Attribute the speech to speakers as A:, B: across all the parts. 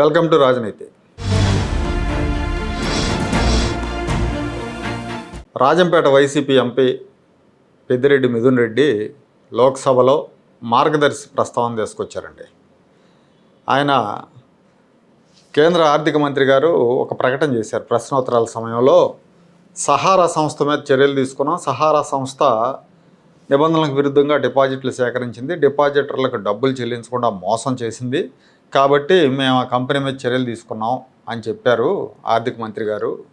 A: Welcome to Rajneeti. Rajampet YCP MP Peddireddy Mithun Reddy లోక్సభలో మార్గదర్శి ప్రస్తావన తీసుకొచ్చారండి. ఆయన కేంద్ర ఆర్థిక మంత్రి గారు ఒక ప్రకటన చేశారు ప్రశ్నోత్తరాల సమయంలో. సహారా సంస్థ మీద చర్యలు తీసుకున్నాం. సహారా సంస్థ నిబంధనలకు విరుద్ధంగా డిపాజిట్లు సేకరించింది. డిపాజిటర్లకు డబ్బులు చెల్లించకుండా మోసం చేసింది. కాబట్టి మేము ఆ కంపెనీ మీద చర్యలు తీసుకున్నాం అని చెప్పారు ఆర్థిక మంత్రి గారు.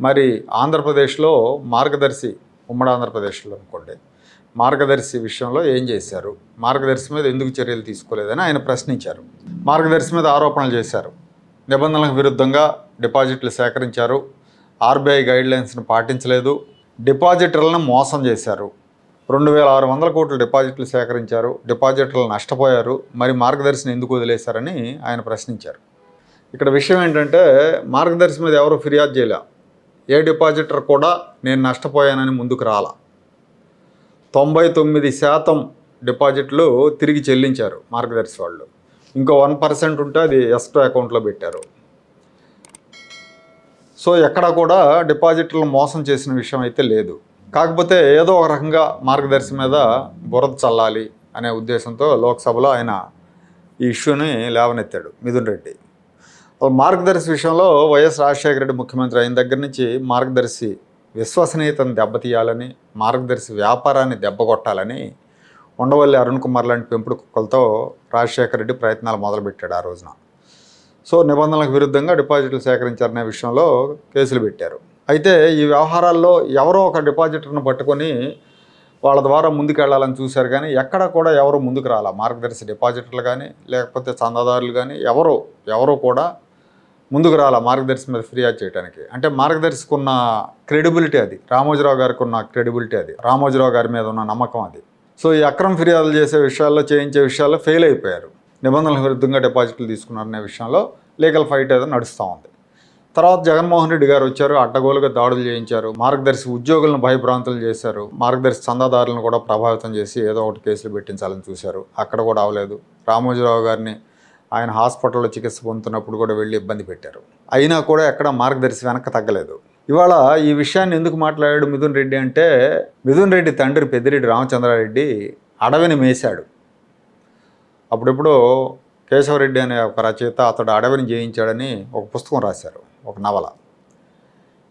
A: మరి ఆంధ్రప్రదేశ్లో మార్గదర్శి ఉమ్మడి ఆంధ్రప్రదేశ్లో అనుకోండి. మార్గదర్శి విషయంలో ఏం చేశారు? మార్గదర్శి మీద ఎందుకు చర్యలు తీసుకోలేదని ఆయన ప్రశ్నించారు. మార్గదర్శి మీద ఆరోపణలు చేశారు. నిబంధనలకు విరుద్ధంగా డిపాజిట్లు సేకరించారు. ఆర్బీఐ గైడ్లైన్స్ను పాటించలేదు. డిపాజిటర్లను మోసం చేశారు. రెండు వేల ఆరు వందల కోట్ల డిపాజిట్లు సేకరించారు. డిపాజిటర్లు నష్టపోయారు. మరి మార్గదర్శిని ఎందుకు వదిలేశారని ఆయన ప్రశ్నించారు. ఇక్కడ విషయం ఏంటంటే మార్గదర్శి మీద ఎవరు ఫిర్యాదు చేయలే? ఏ డిపాజిటర్ కూడా నేను నష్టపోయానని ముందుకు రాలా? తొంభై తొమ్మిది శాతం డిపాజిట్లు తిరిగి చెల్లించారు మార్గదర్శి వాళ్ళు. ఇంకో వన్ పర్సెంట్ ఉంటే అది ఎస్టో అకౌంట్లో పెట్టారు. సో ఎక్కడ కూడా డిపాజిటర్లు మోసం చేసిన విషయం అయితే లేదు. కాకపోతే ఏదో ఒక రకంగా మార్గదర్శి మీద బురద చల్లాలి అనే ఉద్దేశంతో లోక్సభలో ఆయన ఈ ఇష్యూని లేవనెత్తాడు మిథున్ రెడ్డి. మార్గదర్శి విషయంలో వైఎస్ రాజశేఖర రెడ్డి ముఖ్యమంత్రి అయిన దగ్గర నుంచి మార్గదర్శి విశ్వసనీయతను దెబ్బతీయాలని మార్గదర్శి వ్యాపారాన్ని దెబ్బకొట్టాలని ఉండవల్లి అరుణ్ కుమార్ లాంటి పెంపుడు కుక్కలతో రాజశేఖర రెడ్డి ప్రయత్నాలు మొదలుపెట్టాడు ఆ రోజున. సో నిబంధనలకు విరుద్ధంగా డిపాజిట్లు సేకరించారనే విషయంలో కేసులు పెట్టారు. అయితే ఈ వ్యవహారాల్లో ఎవరో ఒక డిపాజిటర్ను పట్టుకొని వాళ్ళ ద్వారా ముందుకెళ్ళాలని చూశారు కానీ ఎక్కడ కూడా ఎవరు ముందుకు రాలా. మార్గదర్శి డిపాజిటర్లు కానీ లేకపోతే చందాదారులు కానీ ఎవరు ఎవరు కూడా ముందుకు రాలా మార్గదర్శి మీద ఫిర్యాదు చేయడానికి అంటే మార్గదర్శికి ఉన్న క్రెడిబిలిటీ అది. రామోజీరావు గారికి ఉన్న క్రెడిబిలిటీ అది. రామోజీరావు గారి మీద ఉన్న నమ్మకం అది. సో ఈ అక్రమ ఫిర్యాదులు చేసే విషయాల్లో చేయించే విషయాల్లో ఫెయిల్ అయిపోయారు. నిబంధనలకు విరుద్ధంగా డిపాజిట్లు తీసుకున్నారనే విషయంలో లీగల్ ఫైట్ ఏదో నడుస్తూ ఉంది. తర్వాత జగన్మోహన్ రెడ్డి గారు వచ్చారు అడ్డగోలుగా దాడులు చేయించారు మార్గదర్శి ఉద్యోగులను భయభ్రాంతులు చేశారు మార్గదర్శి చందాదారులను కూడా ప్రభావితం చేసి ఏదో ఒకటి కేసులు పెట్టించాలని చూశారు. అక్కడ కూడా అవలేదు. రామోజీరావు గారిని ఆయన హాస్పిటల్లో చికిత్స పొందుతున్నప్పుడు కూడా వెళ్ళి ఇబ్బంది పెట్టారు. అయినా కూడా ఎక్కడ మార్గదర్శి వెనక్కి తగ్గలేదు. ఇవాళ ఈ విషయాన్ని ఎందుకు మాట్లాడాడు మిథున్ రెడ్డి అంటే మిథున్ రెడ్డి తండ్రి పెద్దిరెడ్డి రామచంద్రారెడ్డి అడవిని మేశాడు. అప్పుడెప్పుడు కేశవరెడ్డి అనే ఒక రచయిత అతడు అడవిని జయించాడని ఒక పుస్తకం రాశారు. ఒక నవల.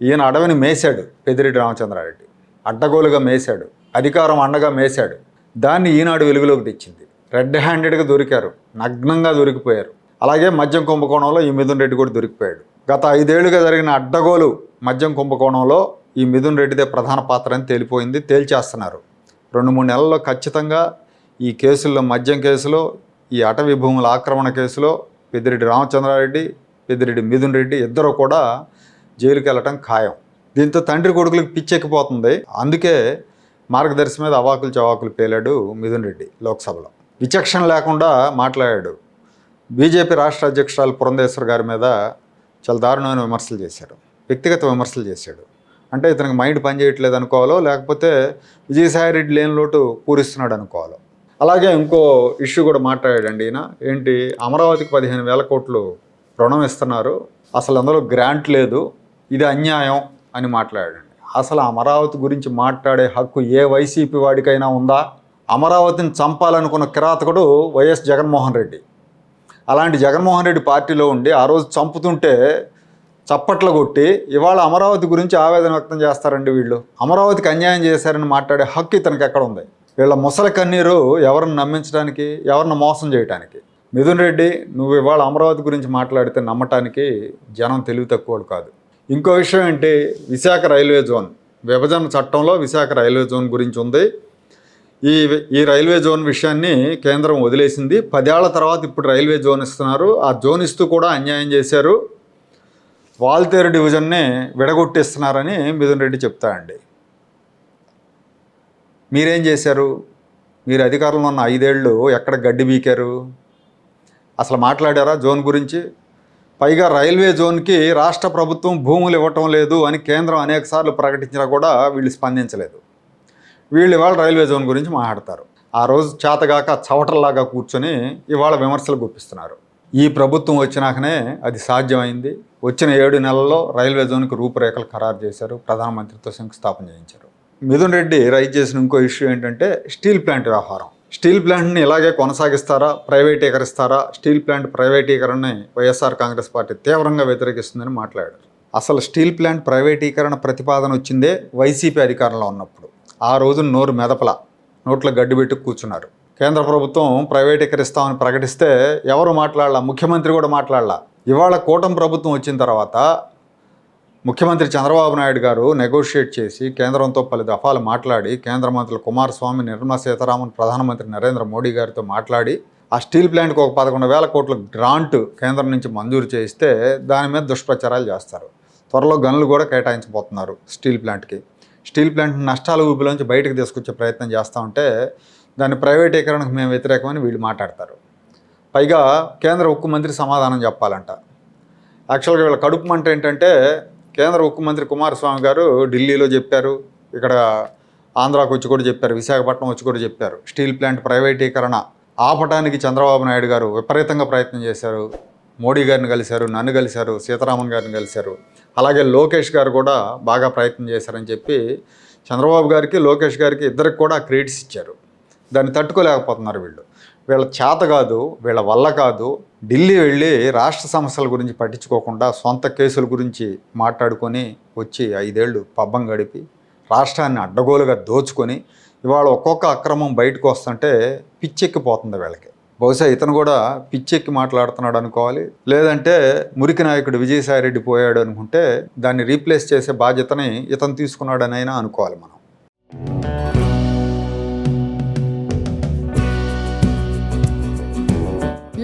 A: ఈయన అడవిని మేశాడు పెద్దిరెడ్డి రామచంద్రారెడ్డి. అడ్డగోలుగా మేశాడు. అధికారం అండగా మేశాడు. దాన్ని ఈనాడు వెలుగులోకి తెచ్చింది. రెడ్ హ్యాండెడ్గా దొరికారు. నగ్నంగా దొరికిపోయారు. అలాగే మద్యం కుంభకోణంలో ఈ మిథున్ రెడ్డి కూడా దొరికిపోయాడు. గత ఐదేళ్ళుగా జరిగిన అడ్డగోలు మద్యం కుంభకోణంలో ఈ మిథున్ రెడ్డిదే ప్రధాన పాత్ర అని తేలిపోయింది తేల్చేస్తున్నారు. రెండు మూడు నెలల్లో ఖచ్చితంగా ఈ కేసుల్లో మద్యం కేసులో ఈ అటవీ భూముల ఆక్రమణ కేసులో పెద్దిరెడ్డి రామచంద్రారెడ్డి పెద్దిరెడ్డి మిథున్ రెడ్డి ఇద్దరు కూడా జైలుకి వెళ్ళటం ఖాయం. దీంతో తండ్రి కొడుకులకు పిచ్చెక్కిపోతుంది. అందుకే మార్గదర్శి మీద అవాకులు చవాకులు పేలాడు మిథున్ రెడ్డి లోక్సభలో. విచక్షణ లేకుండా మాట్లాడాడు. బీజేపీ రాష్ట్ర అధ్యక్షురాలు పురంధేశ్వర్ గారి మీద చాలా దారుణమైన విమర్శలు చేశాడు. వ్యక్తిగత విమర్శలు చేశాడు. అంటే ఇతనికి మైండ్ పనిచేయట్లేదు అనుకోవాలో లేకపోతే విజయసాయిరెడ్డి లేని లోటు పూరిస్తున్నాడు అనుకోవాలో. అలాగే ఇంకో ఇష్యూ కూడా మాట్లాడాడండి ఈయన. ఏంటి? అమరావతికి పదిహేను వేల కోట్లు రుణం ఇస్తున్నారు. అసలు అందులో గ్రాంట్ లేదు. ఇది అన్యాయం అని మాట్లాడండి. అసలు అమరావతి గురించి మాట్లాడే హక్కు ఏ వైసీపీ వాడికైనా ఉందా? అమరావతిని చంపాలనుకున్న కిరాతకుడు వైఎస్ జగన్మోహన్ రెడ్డి. అలాంటి జగన్మోహన్ రెడ్డి పార్టీలో ఉండి ఆ రోజు చంపుతుంటే చప్పట్లు కొట్టి ఇవాళ అమరావతి గురించి ఆవేదన వ్యక్తం చేస్తారండి వీళ్ళు. అమరావతికి అన్యాయం చేశారని మాట్లాడే హక్కు ఇతనికి ఎక్కడ ఉంది? వీళ్ళ ముసలి కన్నీరు ఎవరిని నమ్మించడానికి ఎవరిని మోసం చేయడానికి మిథున్ రెడ్డి నువ్వు ఇవాళ అమరావతి గురించి మాట్లాడితే నమ్మటానికి జనం తెలివి తక్కువలు కాదు. ఇంకో విషయం ఏంటి? విశాఖ రైల్వే జోన్ విభజన చట్టంలో విశాఖ రైల్వే జోన్ గురించి ఉంది. ఈ ఈ రైల్వే జోన్ విషయాన్ని కేంద్రం వదిలేసింది. పదేళ్ళ తర్వాత ఇప్పుడు రైల్వే జోన్ ఇస్తున్నారు. ఆ జోన్ ఇస్తూ కూడా అన్యాయం చేశారు. వాల్తేరు డివిజన్ని విడగొట్టిస్తున్నారని మిథున్ రెడ్డి చెప్తాడండి మీరేం చేశారు? మీరు అధికారంలో ఉన్న ఐదేళ్ళు ఎక్కడ గడ్డి బీకారు? అసలు మాట్లాడారా జోన్ గురించి? పైగా రైల్వే జోన్కి రాష్ట్ర ప్రభుత్వం భూములు ఇవ్వటం లేదు అని కేంద్రం అనేకసార్లు ప్రకటించినా కూడా వీళ్ళు స్పందించలేదు. వీళ్ళు ఇవాళ రైల్వే జోన్ గురించి మాట్లాడతారు. ఆ రోజు చేతగాక చవటల్లాగా కూర్చొని ఇవాళ విమర్శలు గుప్పిస్తున్నారు. ఈ ప్రభుత్వం వచ్చినాకనే అది సాధ్యమైంది. వచ్చిన ఏడు నెలల్లో రైల్వే జోన్కి రూపురేఖలు ఖరారు చేశారు ప్రధానమంత్రితో శంకుస్థాపన చేయించారు. మిథున్ రెడ్డి రైజ్ చేసిన ఇంకో ఇష్యూ ఏంటంటే స్టీల్ ప్లాంట్ వ్యవహారం. స్టీల్ ప్లాంట్ని ఇలాగే కొనసాగిస్తారా ప్రైవేటీకరిస్తారా? స్టీల్ ప్లాంట్ ప్రైవేటీకరణని వైఎస్ఆర్ కాంగ్రెస్ పార్టీ తీవ్రంగా వ్యతిరేకిస్తుందని మాట్లాడారు. అసలు స్టీల్ ప్లాంట్ ప్రైవేటీకరణ ప్రతిపాదన వచ్చిందే వైసీపీ అధికారంలో ఉన్నప్పుడు. ఆ రోజు నోరు మెదపల నోట్లో గడ్డి పెట్టి కూర్చున్నారు. కేంద్ర ప్రభుత్వం ప్రైవేటీకరిస్తామని ప్రకటిస్తే ఎవరు మాట్లాడాల? ముఖ్యమంత్రి కూడా మాట్లాడాల? ఇవాళ కూటమి ప్రభుత్వం వచ్చిన తర్వాత ముఖ్యమంత్రి చంద్రబాబు నాయుడు గారు నెగోషియేట్ చేసి కేంద్రంతో పలు దఫాలు మాట్లాడి కేంద్ర మంత్రులు కుమారస్వామి నిర్మలా సీతారామన్ ప్రధానమంత్రి నరేంద్ర మోడీ గారితో మాట్లాడి ఆ స్టీల్ ప్లాంట్కి ఒక పదకొండు వేల కోట్ల గ్రాంట్ కేంద్రం నుంచి మంజూరు చేస్తే దాని మీద దుష్ప్రచారాలు చేస్తారు. త్వరలో గనులు కూడా కేటాయించబోతున్నారు స్టీల్ ప్లాంట్కి. స్టీల్ ప్లాంట్ నష్టాల ఊపిలోంచి బయటకు తీసుకొచ్చే ప్రయత్నం చేస్తూ ఉంటే దాని ప్రైవేటీకరణకు మేము వ్యతిరేకమని వీళ్ళు మాట్లాడతారు. పైగా కేంద్ర ఉక్కు మంత్రి సమాధానం చెప్పాలంట. యాక్చువల్గా వీళ్ళ కడుపు మంట ఏంటంటే కేంద్ర ముఖ్యమంత్రి కుమారస్వామి గారు ఢిల్లీలో చెప్పారు. ఇక్కడ ఆంధ్రాకు వచ్చి కూడా చెప్పారు. విశాఖపట్నం వచ్చి కూడా చెప్పారు. స్టీల్ ప్లాంట్ ప్రైవేటీకరణ ఆపటానికి చంద్రబాబు నాయుడు గారు విపరీతంగా ప్రయత్నం చేశారు. మోడీ గారిని కలిశారు నన్ను కలిశారు సీతారామన్ గారిని కలిశారు. అలాగే లోకేష్ గారు కూడా బాగా ప్రయత్నం చేశారని చెప్పి చంద్రబాబు గారికి లోకేష్ గారికి ఇద్దరికి కూడా క్రెడిట్స్ ఇచ్చారు. దాన్ని తట్టుకోలేకపోతున్నారు వీళ్ళు. వీళ్ళ చేత కాదు వీళ్ళ వల్ల కాదు ఢిల్లీ వెళ్ళి రాష్ట్ర సమస్యల గురించి పట్టించుకోకుండా సొంత కేసుల గురించి మాట్లాడుకొని వచ్చి ఐదేళ్ళు పబ్బం గడిపి రాష్ట్రాన్ని అడ్డగోలుగా దోచుకొని ఇవాళ ఒక్కొక్క అక్రమం బయటకు వస్తుంటే పిచ్చెక్కిపోతుంది వీళ్ళకి. బహుశా ఇతను కూడా పిచ్చెక్కి మాట్లాడుతున్నాడు అనుకోవాలి. లేదంటే మురికి నాయకుడు విజయసాయిరెడ్డి పోయాడు అనుకుంటే దాన్ని రీప్లేస్ చేసే బాధ్యతని ఇతను తీసుకున్నాడనైనా అనుకోవాలి మనం.